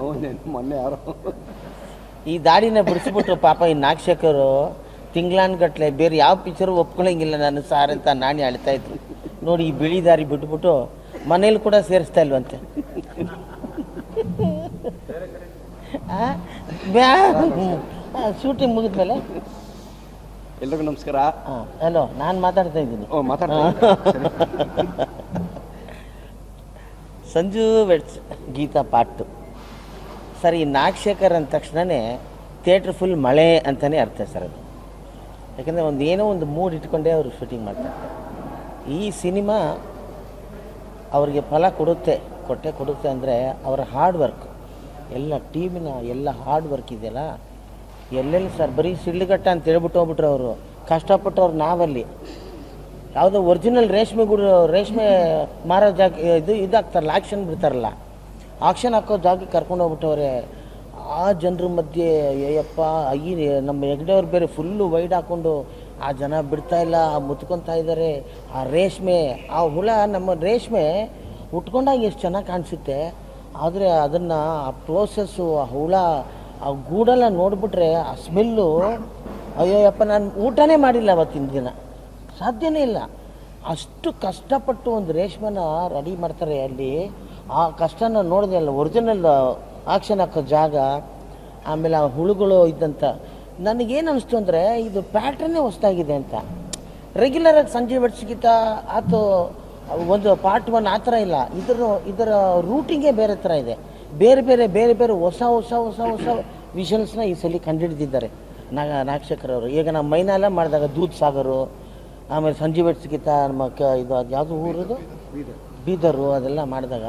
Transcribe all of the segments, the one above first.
ಅವನೇ ಮೊನ್ನೆ ಯಾರೋ. ಈ ದಾಡಿನ ಬಿಡಿಸ್ಬಿಟ್ರು ಪಾಪ ಈ ನಾಗಶೇಖರು. ತಿಂಗ್ಳಾನ್ಗಟ್ಲೆ ಬೇರೆ ಯಾವ ಪಿಕ್ಚರ್ ಒಪ್ಕೊಳಂಗಿಲ್ಲ ನಾನು ಸಾರ್ ಅಂತ ನಾಣಿ ಅಳ್ತಾ ಇದ್ರು. ನೋಡಿ ಈ ಬಿಳಿ ದಾರಿ ಬಿಟ್ಬಿಟ್ಟು ಮನೇಲಿ ಕೂಡ ಸೇರಿಸ್ತಾ ಇಲ್ವಂತೆ. ಶೂಟಿಂಗ್ ಮುಗಿದ್ಮೇಲೆ? ಎಲ್ರಿಗೂ ನಮಸ್ಕಾರ. ಹಾಂ ಹಲೋ ನಾನು ಮಾತಾಡ್ತಾ ಇದ್ದೀನಿ. ಓ ಮಾತಾಡ್ತಾ ಸಂಜು ವೆಟ್ಸ್ ಗೀತಾ ಪಾಟು ಸರ್ ಈ ನಾಗಶೇಖರ್ ಅಂದ ತಕ್ಷಣವೇ ಥಿಯೇಟ್ರ್ ಫುಲ್ ಮಳೆ ಅಂತಲೇ ಅರ್ಥ ಸರ್ ಅದು. ಯಾಕಂದರೆ ಒಂದು ಏನೋ ಒಂದು ಮೂಡ್ ಇಟ್ಕೊಂಡೇ ಅವರು ಶೂಟಿಂಗ್ ಮಾಡ್ತಾರೆ. ಈ ಸಿನಿಮಾ ಅವರಿಗೆ ಫಲ ಕೊಡುತ್ತೆ, ಕೊಟ್ಟೆ ಕೊಡುತ್ತೆ ಅಂದರೆ ಅವರ ಹಾರ್ಡ್ ವರ್ಕ್ ಎಲ್ಲ ಟೀಮಿನ ಎಲ್ಲ ಹಾರ್ಡ್ ವರ್ಕ್ ಇದೆಯಲ್ಲ, ಎಲ್ಲೆಲ್ಲಿ ಸರ್? ಬರೀ ಸಿಡ್ಲುಗಟ್ಟ ಅಂತ ಹೇಳ್ಬಿಟ್ಟು ಹೋಗ್ಬಿಟ್ರು ಅವರು. ಕಷ್ಟಪಟ್ಟವ್ರು ನಾವಲ್ಲಿ. ಯಾವುದೋ ಒರಿಜಿನಲ್ ರೇಷ್ಮೆ ಗುಡು ರೇಷ್ಮೆ ಮಾರೋ ಜಾಗ, ಇದು ಇದಾಗ್ತಾರಲ್ಲ ಆ್ಯಕ್ಷನ್ ಬಿಡ್ತಾರಲ್ಲ. ಆಕ್ಷನ್ ಹಾಕೋ ಜಾಗಕ್ಕೆ ಕರ್ಕೊಂಡು ಹೋಗ್ಬಿಟ್ಟವ್ರೆ. ಆ ಜನರ ಮಧ್ಯೆ ಅಯ್ಯಪ್ಪ ಈ ನಮ್ಮ ಹೆಗ್ಡೆಯವ್ರು ಬೇರೆ ಫುಲ್ಲು ವೈಡ್ ಹಾಕ್ಕೊಂಡು ಆ ಜನ ಬಿಡ್ತಾ ಇಲ್ಲ, ಆ ಮುತ್ಕೊತಾ ಇದ್ದಾರೆ. ಆ ರೇಷ್ಮೆ, ಆ ಹುಳ ನಮ್ಮ ರೇಷ್ಮೆ ಉಟ್ಕೊಂಡಾಗ ಎಷ್ಟು ಚೆನ್ನಾಗಿ ಕಾಣಿಸುತ್ತೆ. ಆದರೆ ಅದನ್ನು ಆ ಪ್ರೋಸೆಸ್ಸು ಆ ಹುಳ, ಆ ಗೂಡೆಲ್ಲ ನೋಡಿಬಿಟ್ರೆ, ಆ ಸ್ಮೆಲ್ಲು ಅಯ್ಯೋಯಪ್ಪ ನಾನು ಊಟನೇ ಮಾಡಿಲ್ಲ ಅವತ್ತಿನ ದಿನ. ಸಾಧ್ಯನೇ ಇಲ್ಲ. ಅಷ್ಟು ಕಷ್ಟಪಟ್ಟು ಒಂದು ರೇಷ್ಮೆನ ರೆಡಿ ಮಾಡ್ತಾರೆ ಅಲ್ಲಿ. ಆ ಕಷ್ಟನ ನೋಡಿದೆ ಅಲ್ಲ ಒರಿಜಿನಲ್ ಆಕ್ಷನ್ ಹಾಕೋ ಜಾಗ, ಆಮೇಲೆ ಆ ಹುಳುಗಳು ಇದ್ದಂಥ ನನಗೇನು ಅನಿಸ್ತು ಅಂದರೆ, ಇದು ಪ್ಯಾಟ್ರನ್ನೇ ಹೊಸ್ದಾಗಿದೆ ಅಂತ. ರೆಗ್ಯುಲರಾಗಿ ಸಂಜೆ ಬೆಡ್ಸ್ಗಿಂತ ಆತು, ಒಂದು ಪಾರ್ಟ್ ಒನ್ ಆ ಥರ ಇಲ್ಲ. ಇದರ ಇದರ ರೂಟಿಂಗೇ ಬೇರೆ ಥರ ಇದೆ. ಬೇರೆ ಬೇರೆ ಬೇರೆ ಬೇರೆ ಹೊಸ ಹೊಸ ಹೊಸ ಹೊಸ ವಿಷನ್ಸ್ನ ಈ ಸಲ ಕಂಡುಹಿಡಿದಿದ್ದಾರೆ. ನಾಗ, ನಾಗಶೇಖರವರು. ಈಗ ನಮ್ಮ ಮೈನಾಲ ಮಾಡಿದಾಗ ದೂದ್ ಸಾಗರು ಆಮೇಲೆ ಸಂಜೀವ್ ಬೆಟ್ಸ್ಗಿಂತ ನಮ್ಮ ಕ, ಇದು ಅದು ಯಾವುದು ಊರದು? ಬೀದರು ಅದೆಲ್ಲ ಮಾಡಿದಾಗ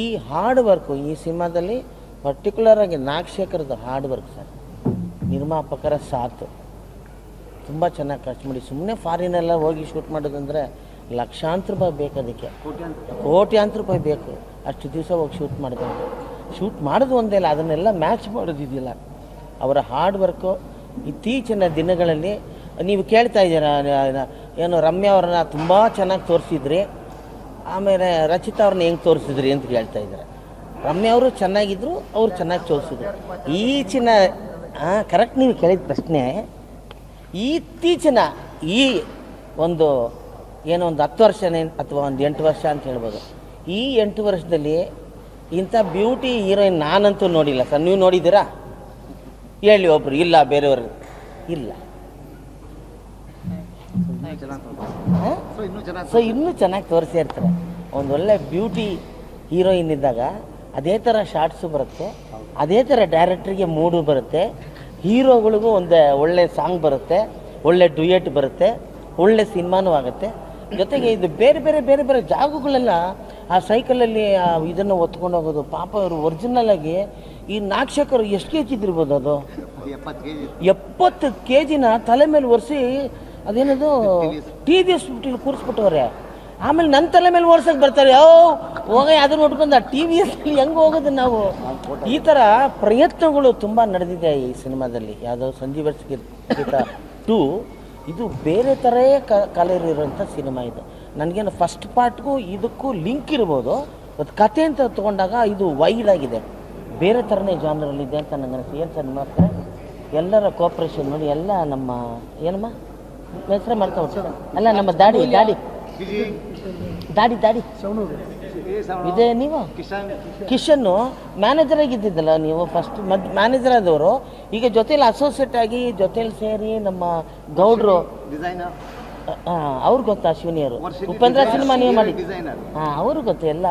ಈ ಹಾರ್ಡ್ ವರ್ಕು ಈ ಸಿನಿಮಾದಲ್ಲಿ ಪರ್ಟಿಕ್ಯುಲರಾಗಿ ನಾಗಶೇಖರದ ಹಾರ್ಡ್ ವರ್ಕ್ ಸರ್. ನಿರ್ಮಾಪಕರ ಸಾಥ್ ತುಂಬ ಚೆನ್ನಾಗಿ ಖರ್ಚು ಮಾಡಿ. ಸುಮ್ಮನೆ ಫಾರಿನೆಲ್ಲ ಹೋಗಿ ಶೂಟ್ ಮಾಡೋದಂದರೆ ಲಕ್ಷಾಂತರ ರೂಪಾಯಿ ಬೇಕು ಅದಕ್ಕೆ. ಕೋಟ್ಯಾಂತರ ರೂಪಾಯಿ ಬೇಕು. ಅಷ್ಟು ದಿವಸ ಹೋಗಿ ಶೂಟ್ ಮಾಡಿದೆ ಶೂಟ್ ಮಾಡೋದು ಒಂದೇ ಇಲ್ಲ ಅದನ್ನೆಲ್ಲ ಮ್ಯಾಚ್ ಮಾಡೋದಿದೆಯಲ್ಲ ಅವರ ಹಾರ್ಡ್ ವರ್ಕು ಇತ್ತೀಚಿನ ದಿನಗಳಲ್ಲಿ, ನೀವು ಕೇಳ್ತಾ ಇದ್ದೀರಾ, ಏನು ರಮ್ಯಾ ಅವ್ರನ್ನ ತುಂಬ ಚೆನ್ನಾಗಿ ತೋರಿಸಿದ್ರಿ. ಆಮೇಲೆ ರಚಿತಾ ಅವ್ರನ್ನ ಹೆಂಗೆ ತೋರಿಸಿದ್ರಿ ಅಂತ ಕೇಳ್ತಾ ಇದ್ದಾರೆ. ರಮ್ಯ ಅವರು ಚೆನ್ನಾಗಿದ್ರು, ಅವ್ರು ಚೆನ್ನಾಗಿ ತೋರಿಸಿದ್ರು. ಈಚಿನ ಹಾಂ ಕರೆಕ್ಟ್ ನೀವು ಕೇಳಿದ ಪ್ರಶ್ನೆ, ಇತ್ತೀಚಿನ ಈ ಒಂದು ಏನೋ ಒಂದು ಹತ್ತು ವರ್ಷನೇ ಅಥವಾ ಒಂದು ಎಂಟು ವರ್ಷ ಅಂತ ಹೇಳ್ಬೋದು. ಈ ಎಂಟು ವರ್ಷದಲ್ಲಿ ಇಂಥ ಬ್ಯೂಟಿ ಹೀರೋಯಿನ್ ನಾನಂತೂ ನೋಡಿಲ್ಲ ಸರ್. ನೀವು ನೋಡಿದ್ದೀರಾ? ಹೇಳಿ ಒಬ್ರು. ಇಲ್ಲ, ಬೇರೆಯವರು. ಇಲ್ಲ. ಸೊ ಇನ್ನೂ ಚೆನ್ನಾಗಿ ತೋರಿಸಿರ್ತಾರೆ ಒಂದು ಒಳ್ಳೆ ಬ್ಯೂಟಿ ಹೀರೋಯಿನ್ ಇದ್ದಾಗ ಅದೇ ಥರ ಶಾರ್ಟ್ಸು ಬರುತ್ತೆ. ಅದೇ ಥರ ಡೈರೆಕ್ಟ್ರಿಗೆ ಮೂಡು ಬರುತ್ತೆ. ಹೀರೋಗಳಿಗೂ ಒಂದು ಒಳ್ಳೆ ಸಾಂಗ್ ಬರುತ್ತೆ. ಒಳ್ಳೆ ಡುಯೆಟ್ ಬರುತ್ತೆ. ಒಳ್ಳೆ ಸಿನಿಮಾನೂ ಆಗುತ್ತೆ. ಜೊತೆಗೆ ಇದು ಬೇರೆ ಬೇರೆ ಬೇರೆ ಬೇರೆ ಜಾಗಗಳೆಲ್ಲ ಆ ಸೈಕಲಲ್ಲಿ ಆ ಇದನ್ನು ಹೊತ್ಕೊಂಡು ಹೋಗೋದು. ಪಾಪ ಅವರು ಒರಿಜಿನಲ್ ಆಗಿ ಈ ನಾಕ್ಷಕರು ಎಷ್ಟು ಕೆ ಜಿ ಇದ್ದಿರ್ಬೋದು ಅದು? ಎಪ್ಪತ್ತು ಕೆ ಜಿನ ತಲೆ ಮೇಲೆ ಒರೆಸಿ ಅದೇನದು? T V S. ಕೂರಿಸ್ಬಿಟ್ಟವ್ರೆ. ಆಮೇಲೆ ನನ್ನ ತಲೆ ಮೇಲೆ ಓಡ್ಸಕ್ಕೆ ಬರ್ತಾರೆ. ಯಾವ ಹೋಗ ಅದನ್ನ ನೋಡ್ಕೊಂಡು ಟಿ ವಿ ಎಸ್ ಹೆಂಗೆ ಹೋಗೋದು ನಾವು? ಈ ಥರ ಪ್ರಯತ್ನಗಳು ತುಂಬ ನಡೆದಿದೆ ಈ ಸಿನಿಮಾದಲ್ಲಿ. ಯಾವುದೋ ಸಂಜೀವ್ ಗೀತ ಟೂ. ಇದು ಬೇರೆ ಥರೇ ಇರೋಂಥ ಸಿನಿಮಾ ಇದು. ನನಗೇನು ಫಸ್ಟ್ ಪಾರ್ಟ್ಗೂ ಇದಕ್ಕೂ ಲಿಂಕ್ ಇರ್ಬೋದು. ಅದು ಕತೆ ಅಂತ ತೊಗೊಂಡಾಗ ಇದು ವೈಡ್ ಆಗಿದೆ. ಬೇರೆ ಥರನೇ ಜಾನರಲ್ಲಿದೆ ಅಂತ ನನಗೆ ಏನು ಸರ್ ಮಾತ್ರ ಎಲ್ಲರ ಕೋಪ್ರೇಷನ್ ನೋಡಿ ಎಲ್ಲ ನಮ್ಮ ಏನಮ್ಮ? ಹೆಸರೇ ಮಾಡ್ತಾ ಹೋಗ್ತಾರೆ ಅಲ್ಲ ನಮ್ಮ ದಾಡಿ ದಾಡಿ. ದಾಡಿ ದಾಡಿ. ಇದೆ ನೀವು? ಕಿಶನ್ನು ಮ್ಯಾನೇಜರ್ ಆಗಿದ್ದಿದ್ದಲ್ಲ ನೀವು ಫಸ್ಟ್ ಮದ್ ಮ್ಯಾನೇಜರ್ ಆದವರು. ಈಗ ಜೊತೆಲಿ ಅಸೋಸಿಯೇಟ್ ಆಗಿ ಜೊತೆಲಿ ಸೇರಿ ನಮ್ಮ ಗೌಡ್ರು. ಡಿಸೈನರ್ ಅವ್ರು ಗೊತ್ತಾ ಅಶ್ವಿನಿಯವರು ಉಪೇಂದ್ರ ಸಿನಿಮಾ ನೀವು ಮಾಡಿ ಹಾಂ ಅವರು ಗೊತ್ತು ಎಲ್ಲ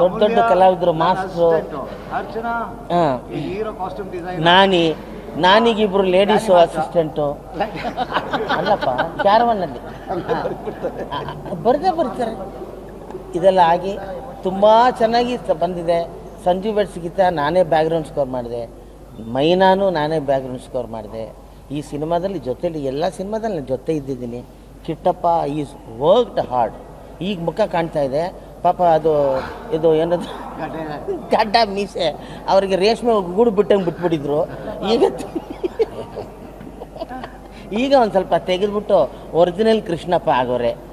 ದೊಡ್ಡ ದೊಡ್ಡ ಕಲಾವಿದರು ಮಾಸ್ಟ್ರು. ಅರ್ಚನಾ. ನಾನಿಗಿಬ್ರು ಲೇಡೀಸು ಅಸಿಸ್ಟೆಂಟು ಅಲ್ಲಪ್ಪ ಕ್ಯಾರವನ್ನಲ್ಲಿ ಬರದೇ ಬರ್ತಾರೆ. ಇದೆಲ್ಲ ಆಗಿ ತುಂಬ ಚೆನ್ನಾಗಿ ಬಂದಿದೆ. ಸಂಜು ಬೆಟ್ಸ್ಗಿಂತ ನಾನೇ ಬ್ಯಾಕ್ಗ್ರೌಂಡ್ ಸ್ಕೋರ್ ಮಾಡಿದೆ. ಮೈನಾನು ನಾನೇ ಬ್ಯಾಕ್ಗ್ರೌಂಡ್ ಸ್ಕೋರ್ ಮಾಡಿದೆ. ಈ ಸಿನಿಮಾದಲ್ಲಿ ಜೊತೆಲಿ ಎಲ್ಲ ಸಿನಿಮಾದಲ್ಲಿ ನಾನು ಜೊತೆ ಇದ್ದಿದ್ದೀನಿ. ಕಿಟ್ಟಪ್ಪ ಈಸ್ ವರ್ಕ್ಡ್ ಹಾರ್ಡ್ ಈಗ ಮುಖ ಕಾಣ್ತಾ ಇದೆ. ಪಾಪ ಅದು, ಇದು ಏನದು? ಗಡ್ಡ ಮೀಸೆ. ಅವರಿಗೆ ರೇಷ್ಮೆ ಗೂಡು ಬಿಟ್ಟಂಗೆ ಬಿಟ್ಬಿಟ್ಟಿದ್ರು. ಈಗ ಈಗ ಒಂದು ಸ್ವಲ್ಪ ತೆಗೆದ್ಬಿಟ್ಟು ಒರಿಜಿನಲ್ ಕೃಷ್ಣಪ್ಪ ಆಗೋರೆ.